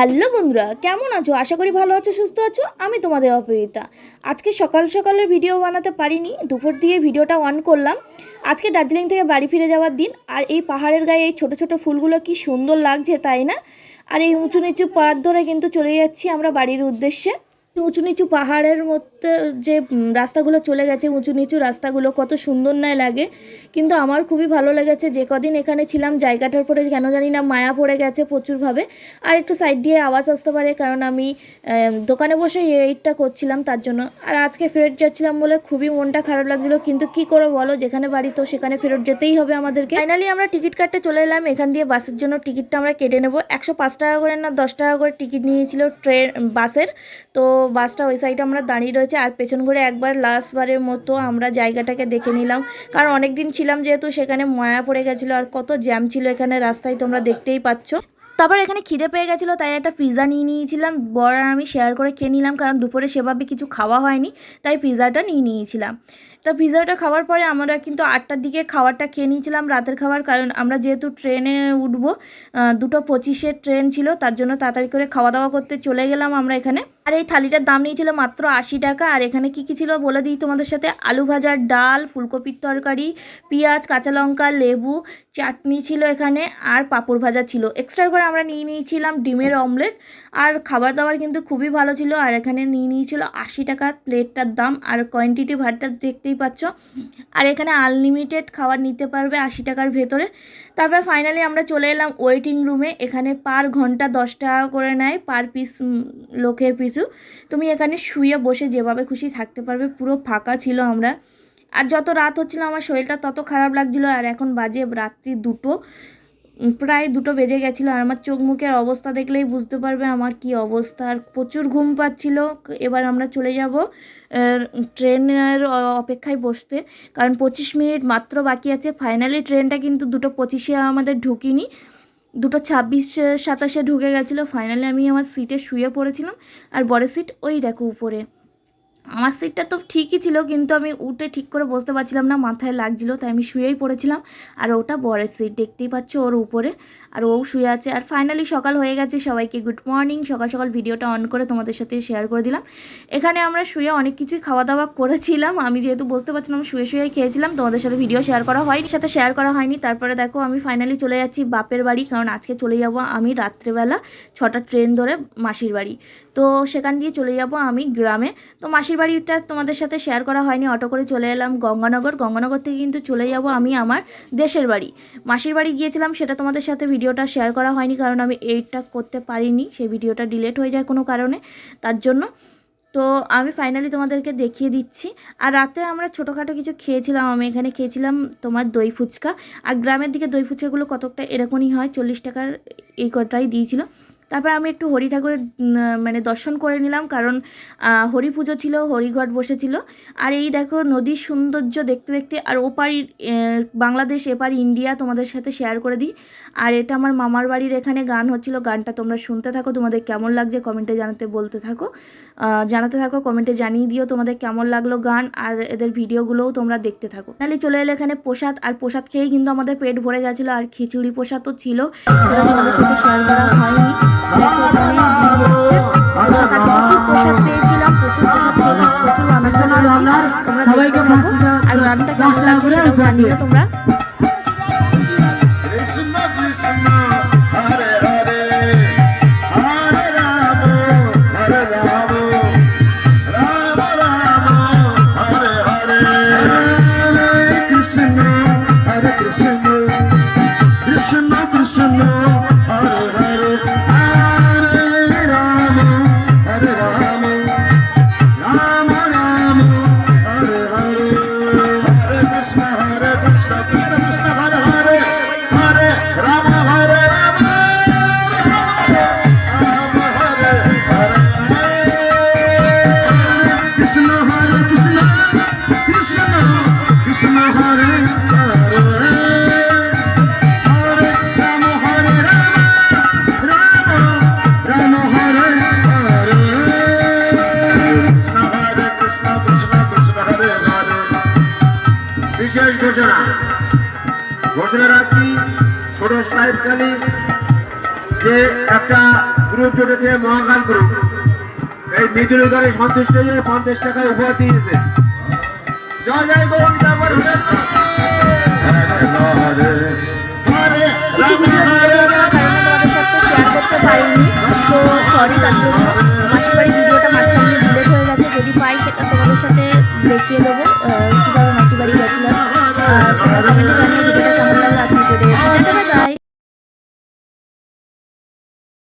Hello বন্ধুরা, কেমন আছো? আশা করি ভালো আছো, সুস্থ আছো। আমি তোমাদের অপরিতা। আজকে সকাল সকালের ভিডিও বানাতে পারিনি, দুপুর দিয়ে ভিডিওটা অন করলাম। আজকে দার্জিলিং থেকে বাড়ি ফিরে যাওয়ার দিন, আর এই পাহাড়ের গায়ে এই ছোটো ছোটো ফুলগুলো কি সুন্দর লাগছে, তাই না? আর এই উঁচু নিচু পাহাড় ধরে কিন্তু চলে যাচ্ছি আমরা বাড়ির উদ্দেশ্যে। উঁচু নিচু পাহাড়ের মধ্যে যে রাস্তাগুলো চলে গেছে উঁচু নিচু রাস্তাগুলো কত সুন্দর নয় লাগে। কিন্তু আমার খুবই ভালো লেগেছে যে, কদিন এখানে ছিলাম, জায়গাটার পরে কেন জানি না মায়া পড়ে গেছে প্রচুরভাবে। আর একটু সাইড দিয়ে আওয়াজ আসতে পারে, কারণ আমি দোকানে বসে এইটটা করছিলাম, তার জন্য। আর আজকে ফেরত যাচ্ছিলাম বলে খুবই মনটা খারাপ লাগছিল, কিন্তু কি করে বলো, যেখানে বাড়ি তো সেখানে ফেরত যেতেই হবে আমাদেরকে। ফাইনালি আমরা টিকিট কাটতে চলে এলাম, এখান দিয়ে বাসের জন্য টিকিটটা আমরা কেটে নেব। একশো পাঁচ টাকা করে না, দশ টাকা করে টিকিট নিয়েছিল ট্রেন, বাসের। তো বাসটা ওই সাইডে আমরা দাঁড়িয়ে রয়েছে। আর পেছন ঘুরে একবার লাস্টবারের মতো আমরা জায়গাটাকে দেখে নিলাম। কারণ অনেক দিন ছিলাম যেহেতু সেখানে মায়া পড়ে গেছিল আর কত জ্যাম ছিল এখানে রাস্তায় তোমরা দেখতেই পাচ্ছ। তারপর এখানে খিদে পেয়ে গেছিল, তাই একটা পিৎজা নিয়ে নিয়েছিলাম। বড় আর আমি শেয়ার করে খেয়ে নিলাম, কারণ দুপুরে সেভাবে কিছু খাওয়া হয়নি, তাই পিজাটা নিয়ে নিয়েছিলাম। তা পিৎজাটা খাওয়ার পরে আমরা কিন্তু আটটার দিকে খাবারটা খেয়ে নিয়েছিলাম রাতের খাবার, কারণ আমরা যেহেতু ট্রেনে উঠব দুটো পঁচিশের ট্রেন ছিল, তার জন্য তাড়াতাড়ি করে খাওয়া দাওয়া করতে চলে গেলাম আমরা এখানে। আর এই থালিটার দাম নিয়েছিল মাত্র আশি টাকা, আর এখানে কি কি ছিল বলে দিই তোমাদের সাথে? আলু ভাজার ডাল, ফুলকপির তরকারি, পেঁয়াজ, কাঁচা লঙ্কা, লেবু, চাটনি ছিল এখানে, আর পাঁপড় ভাজা ছিল। এক্সট্রা করে আমরা নিয়ে নিয়েছিলাম ডিমের অমলেট আর খাবার দাবার কিন্তু খুবই ভালো ছিল, আর এখানে নিয়ে নিয়েছিল আশি টাকা প্লেটটার দাম, আর কোয়ান্টিটি ভাতটা দেখতেই পাচ্ছ। আর এখানে আনলিমিটেড খাবার নিতে পারবে আশি টাকার ভেতরে। তারপর ফাইনালি আমরা চলে এলাম ওয়েটিং রুমে এখানে পার ঘণ্টা দশ টাকা করে নেয় পার পিস লোকের পিছু। তুমি এখানে শুয়ে বসে যেভাবে খুশি থাকতে পারবে। পুরো ফাঁকা ছিল আমরা। আর যত রাত হচ্ছিল আমার শরীরটা তত খারাপ লাগছিল। আর এখন বাজে রাত্রি দুটো। প্রায় দুটো বেজে গেছিল আর আমার চোখ মুখের অবস্থা দেখলেই বুঝতে পারবে আমার কি অবস্থা। আর প্রচুর ঘুম পাচ্ছিল। এবার আমরা চলে যাব ট্রেনের অপেক্ষায় বসতে। কারণ পঁচিশ মিনিট মাত্র বাকি আছে। ফাইনালি ট্রেনটা কিন্তু দুটো পঁচিশে আমাদের ঢুকিনি। দুটো ছাব্বিশ, সাতাশে ঢুকে গেছিল। ফাইনালি আমি আমার সিটে শুয়ে পড়েছিলাম। আর বড়ের সিট ওই দেখো উপরে। আমার সিটটা তো ঠিকই ছিল, কিন্তু আমি উঠে ঠিক করে বসতে পারছিলাম না, মাথায় লাগছিল, তাই আমি শুয়েই পড়েছিলাম। আর ওটা বরের সিট দেখতেই পাচ্ছ ওর উপরে। আর ও শুয়ে আছে। আর ফাইনালি সকাল হয়ে গেছে, সবাইকে গুড মর্নিং সকাল সকাল ভিডিওটা অন করে তোমাদের সাথে শেয়ার করে দিলাম। এখানে আমরা শুয়ে অনেক কিছুই খাওয়া দাওয়া করেছিলাম। আমি যেহেতু বুঝতে পারছিলাম, শুয়ে শুয়ে খেয়েছিলাম, তোমাদের সাথে ভিডিও শেয়ার করা হয়নি, সাথে শেয়ার করা হয়নি। তারপরে দেখো, আমি ফাইনালি চলে যাচ্ছি বাপের বাড়ি, কারণ আজকে চলে যাব আমি রাত্রেবেলা ছটা ট্রেন ধরে মাসির বাড়ি। তো সেখান দিয়ে চলে যাব আমি গ্রামে। তো মাসির বাড়িটা তোমাদের সাথে শেয়ার করা হয়নি, অটো করে চলে এলাম গঙ্গানগর। গঙ্গানগর থেকে কিন্তু চলে যাব আমি আমার দেশের বাড়ি। মাসির বাড়ি গিয়েছিলাম, সেটা তোমাদের সাথে ভিডিওটা শেয়ার করা হয়নি, কারণ আমি এইটা করতে পারিনি, সেই ভিডিওটা ডিলেট হয়ে যায় কোনো কারণে, তার জন্য। তো আমি ফাইনালি তোমাদেরকে দেখিয়ে দিচ্ছি। আর রাতে আমরা ছোটোখাটো কিছু খেয়েছিলাম, আমি এখানে খেয়েছিলাম তোমার দই ফুচকা। আর গ্রামের দিকে দই ফুচকাগুলো কতকটা এরকমই হয়, চল্লিশ টাকার এই কটাই দিয়েছিল। তারপর আমি একটু হরি ঠাকুরের মানে দর্শন করে নিলাম, কারণ হরি পুজো ছিল, হরিঘট বসেছিল। আর এই দেখো নদীর সৌন্দর্য দেখতে দেখতে, আর ওপারি বাংলাদেশ, এপার ইন্ডিয়া তোমাদের সাথে শেয়ার করে দিই। আর এটা আমার মামার বাড়ির এখানে গান হচ্ছিল, গানটা তোমরা শুনতে থাকো, তোমাদের কেমন লাগছে কমেন্টে জানাতে বলতে থাকো। জানাতে থাকো, কমেন্টে জানিয়ে দিও তোমাদের কেমন লাগল গান, আর এদের ভিডিওগুলোও তোমরা দেখতে থাকো। নাহলে চলে এলো এখানে প্রসাদ, আর প্রসাদ খেয়েই কিন্তু আমাদের পেট ভরে গেছিল, আর খিচুড়ি প্রসাদও ছিল। তোমাদের সাথে শেয়ার করা হয়নি। দেখো এখানে Krishna Krishna. বিশেষ ঘোষণা ঘোষণা রাখি একটা গ্রুপ জুটেছে মহাকাল গ্রুপ এই মিদুল গানে সন্তুষ্ট হয়ে পঞ্চাশ টাকা উপহার দিয়েছে জয় জয় গোবিন্দ তোমাদের সাথে দেখিয়ে দেবো কীভাবে মাসির বাড়ি গেছিলাম।